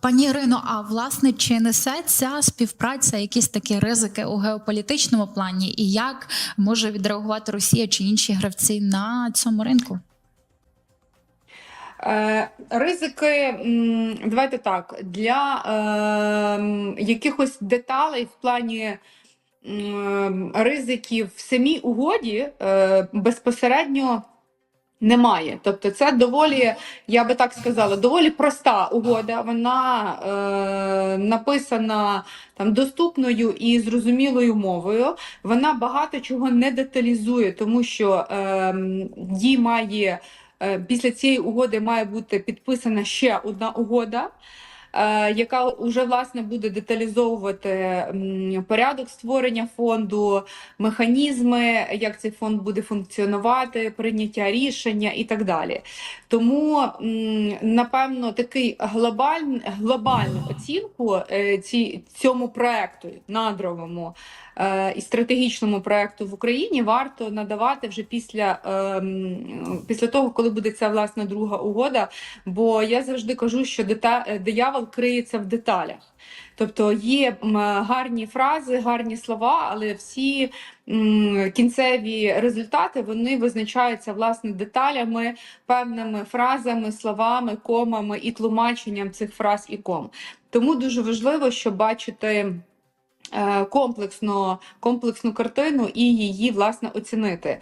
Пані Ірино, а власне чи несе ця співпраця якісь такі ризики у геополітичному плані, і як може відреагувати Росія чи інші гравці на цьому ринку? Е, Ризики, давайте так, для е, якихось деталей в плані ризиків в самій угоді е, безпосередньо немає. Тобто, це доволі, я би так сказала, доволі проста угода. Вона е, написана там доступною і зрозумілою мовою. Вона багато чого не деталізує, тому що е, їй має. Е, Після цієї угоди має бути підписана ще одна угода, яка вже власне буде деталізовувати порядок створення фонду, механізми, як цей фонд буде функціонувати, прийняття рішення і так далі. Тому, напевно, такий глобаль, глобальну оцінку е, ці, цьому проекту надровому е, і стратегічному проекту в Україні варто надавати вже після, після того, коли буде ця власна друга угода. Бо я завжди кажу, що дета... диявол криється в деталях. Тобто є гарні фрази, гарні слова, але всі кінцеві результати вони визначаються власне деталями, певними фразами, словами, комами і тлумаченням цих фраз і ком. Тому дуже важливо, щоб бачити е, комплексно, комплексну картину і її власне оцінити.